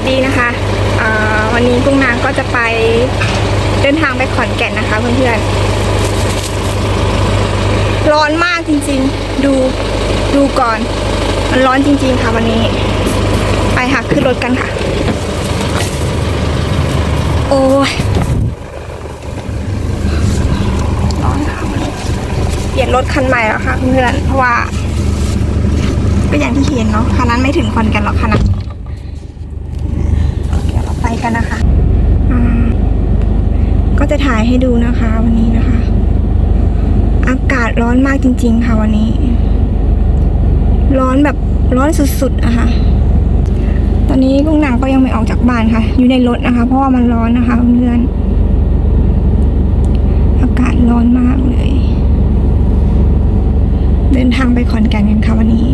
สดีนะคะวันนี้กุ้งนางก็จะไปเดินทางไปขอนแก่นนะคะเพื่อนๆ ร้อนมากจริงๆ ดูดูก่อน มันร้อนจริง ๆ ค่ะวันนี้ ไปค่ะขึ้นรถกันค่ะ โอ้ยร้อนค่ะเปลี่ยนรถคันใหม่แล้วค่ะเพื่อนๆเพราะว่า ก็อย่างที่เห็นเนาะคันนั้นไม่ถึงขอนแก่นหรอกคันนั้น เดี๋ยวเราไป กันนะคะ ก็จะถ่ายให้ดูนะคะวันนี้นะคะ อากาศร้อนมากจริง ๆ ค่ะวันนี้ ร้อนแบบร้อนสุดๆอะคะตอนนี้กุ้งนางก็ยังไม่ออกจากบ้านค่ะ อยู่ในรถนะคะ เพราะว่ามันร้อนนะคะเพื่อนอากาศร้อนมากเลย เดินทางไปขอนแก่นกันค่ะวันนี้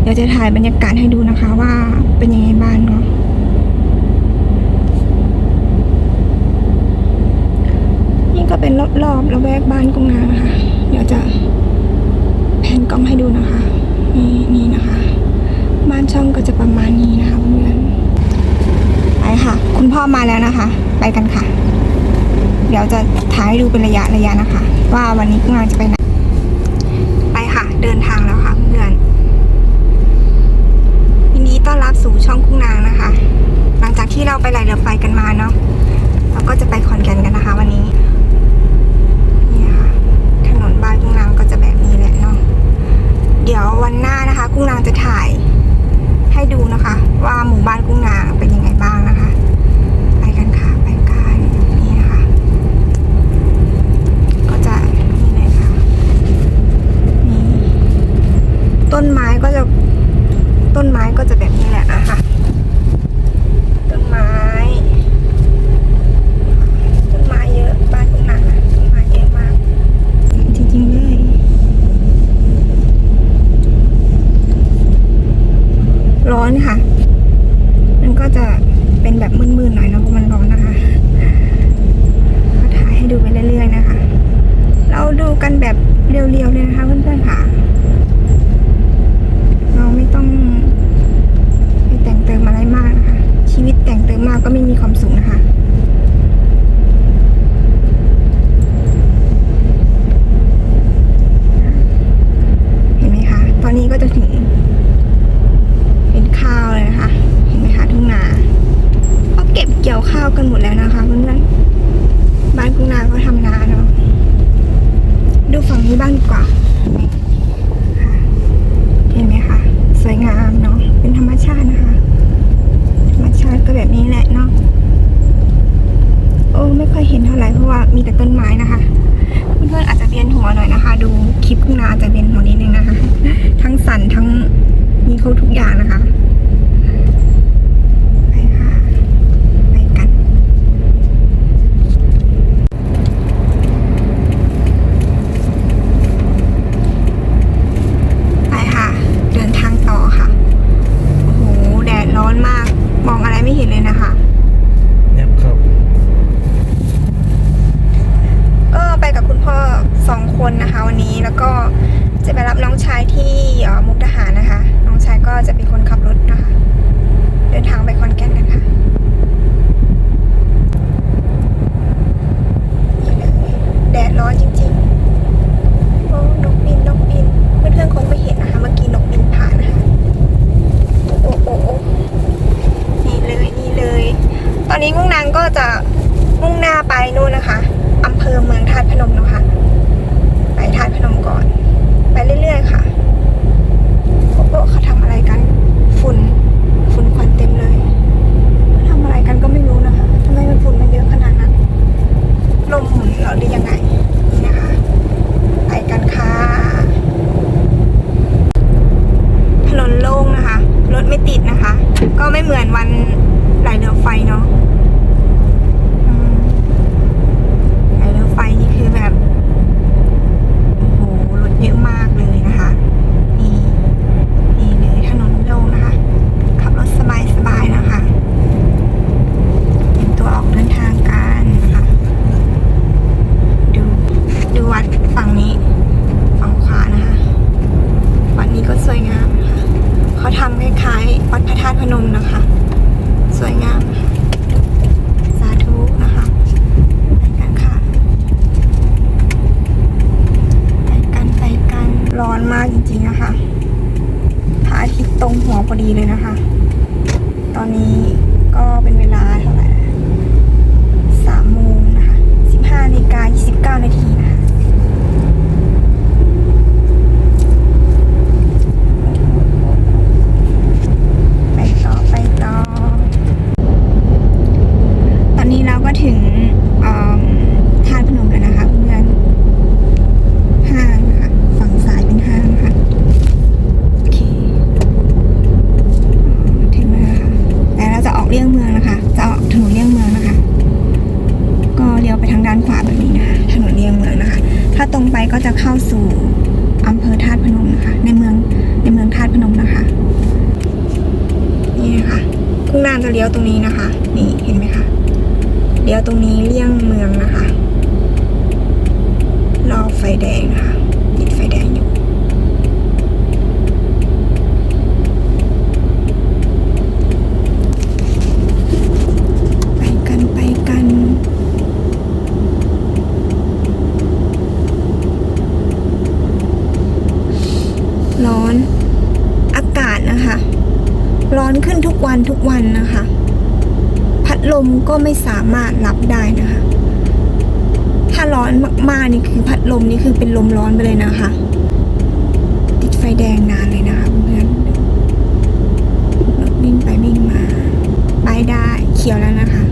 เดี๋ยวจะถ่ายบรรยากาศให้ดูนะคะว่าเป็นยังไงบ้างเนาะ นี่ก็เป็นรอบๆระ แวกบ้านกุ้งนางนะคะ เดี๋ยวจะแผนกล้องให้ดูนะคะ นี่นี่นะคะ บ้านช่องก็จะประมาณนี้นะคะเพื่อนไปค่ะ คุณพ่อมาแล้วนะคะ ไปกันค่ะ เดี๋ยวจะถ่ายให้ดูเป็นระยะระยะนะคะ ว่าวันนี้กุ้งนางจะไปไหนไปค่ะ เดินทางแล้วค่ะเพื่อนยินดีต้อนรับสู่ช่องกุ้งนางนะคะ หลังจากที่เราไปไหลเรือไฟกันมาเนาะเราก็จะไปขอนแก่นกันนะคะ วันนี้ค่ะ ถนนบ้านกุ้งนางก็จะแบบนี้แหละเนาะ เดี๋ย วันหน้านะคะ กุ้งนางจะถ่ายให้ดูนะคะ ว่าหมู่บ้านกุ้งนางเป็นยังไงบ้างนะคะไปกันค่ะไปกันนี่นะคะ ก็จะนี่เลยค่ะนี่ต้นไม้ก็จะต้นไม้ก็จะแบบนี้แหละอะค่ะ ต้นไม้ ต้นไม้เยอะบ้านคุณนางอะต้นไม้เยอะมาก จริงๆเลย ร้อนค่ะ มันก็จะเป็นแบบมืดๆหน่อยเนอะเพราะมันร้อนนะคะ ก็ถ่ายให้ดูไปเรื่อยๆนะคะ เราดู กันแบบเรียวๆเลยนะคะเพื่อนๆค่ะ เราไม่ต้องไปแต่งเติมอะไรมากนะคะ ชีวิตแต่งเติมมากก็ไม่มีความสุขนะคะเห็นไหมคะตอนนี้ก็จะถึงเป็นข้าวเลยนะคะ เห็นไหมคะทุ่งนาก็เก็บเกี่ยวข้าวกันหมดแล้วนะคะเพื่อนๆบ้านกุ้งนาก็ทำนาเนาะ ดูฝั่ งนี้บ้างดีกว่าเห็นไหมคะสวยงามเนาะเป็นธรรมชาตินะคะ ธรรมชาติก็แบบนี้แหละเนาะโอ้ไม่ค่อยเห็นเท่าไหร่เพราะว่ามีแต่ต้นไม้นะคะเพื่อนๆอาจจะเวียนหัวหน่อยนะคะ ดูคลิปขึ้นมาอาจจะเวียนหัวนิดนึงนะคะ ทั้งสั่นทั้งมีเขาทุกอย่างนะคะ ไปค่ะ ไปกัน ไปค่ะ เดินทางต่อค่ะ โอ้โห แดดร้อนมาก มองอะไรไม่เห็นเลยนะคะ แอบครับ ก็ไปกับคุณพ่อสองคนนะคะ วันนี้แล้วก็จะไปรับน้องชายที่เอ่อมุกดาหารนะคะ น้องชายก็จะเป็นคนขับรถนะคะ เดินทางไปขอนแก่นกันค่ะนี่เลยแดดร้อนจริงๆโอ้นกบินนกบินเพื่อนๆคงไม่เห็นนะคะ เมื่อกี้นกบินผ่านนะคะโอ้โอ้โอ้โอ้นี่เลยนี่เลย ตอนนี้กุ้งนางก็จะมุ่งหน้าไปนู่นนะคะอำเภอเมืองธาตุพนมนะคะ ไปธาตุพนมก่อน ไปเรื่อยๆค่ะโอ้โหเขาทำอะไรกัน ฝุ่น ฝุ่นควันเต็มเลยเขาทำอะไรกันก็ไม่รู้นะคะทำไมมันฝุ่นมันเยอะขนาดนั้น ลมหมุนเหรอหรือยังไงนี่นะคะ ไปกันค่ะ ถนนโล่งนะคะ รถไม่ติดนะคะ ก็ไม่เหมือนวันไหลเรือไฟเนาะอืมไหลเรือไฟนี่คือแบบ โอ้โห รถเยอะมากเลยนะคะ นี่นี่เลยถนนโล่งนะคะ ขับรถสบายๆนะคะเตรียมตัวออกเดินทางกันนะคะ ดู ดูวัดฝั่งนี้ ฝั่งขวานะคะ วัดนี้ก็สวยงามนะคะ เขาทำคล้ายๆวัดพระธาตุพนมนะคะ สวย วยงามนะคะสาธุนะคะไปกันค่ะ ไปกันไปกันร้อนมากจริงๆนะคะพระอาทิตย์ตรงหัวพอดีเลยนะคะ ตอนนี้ก็เป็นเวลาเท่าไหร่นะสามโมงนะคะสิบห้านาฬิกายี่สิบเก้านาทีนะคะ ไปต่อไปต่อ ตอนนี้เราก็ถึงเอิ่มธาตุพนมแล้วนะคะเพื่อนห้างนะคะฝั่งซ้ายเป็นห้างค่ะโอเคอ๋อถึงแล้วนะคะแต่เราจะออกเลี่ยงเมืองนะคะ จะออกถนนเลี่ยงเมืองนะคะ ก็เลี้ยวไปทางด้านขวาแบบนี้นะคะถนนเลี่ยงเมืองนะคะ ถ้าตรงไป ก็จะเข้าสู่อำเภอธาตุพนมนะคะ ในเมืองในเมืองธาตุพนมนะคะ นี่นะคะพุ่งนานจะเลี้ยวตรงนี้นะคะ นี่เห็นไหมคะเลี้ยวตรงนี้เลี่ยงเมืองนะคะ รอไฟแดงนะคะ วันทุกวันนะคะ พัดลมก็ไม่สามารถรับได้นะคะ ถ้าร้อนมากๆนี่คือพัดลมนี่คือเป็นลมร้อนไปเลยนะคะ ติดไฟแดงนานเลยนะคะเพื่อนรถวิ่งไปวิ่งมา ไปได้เขียวแล้วนะคะ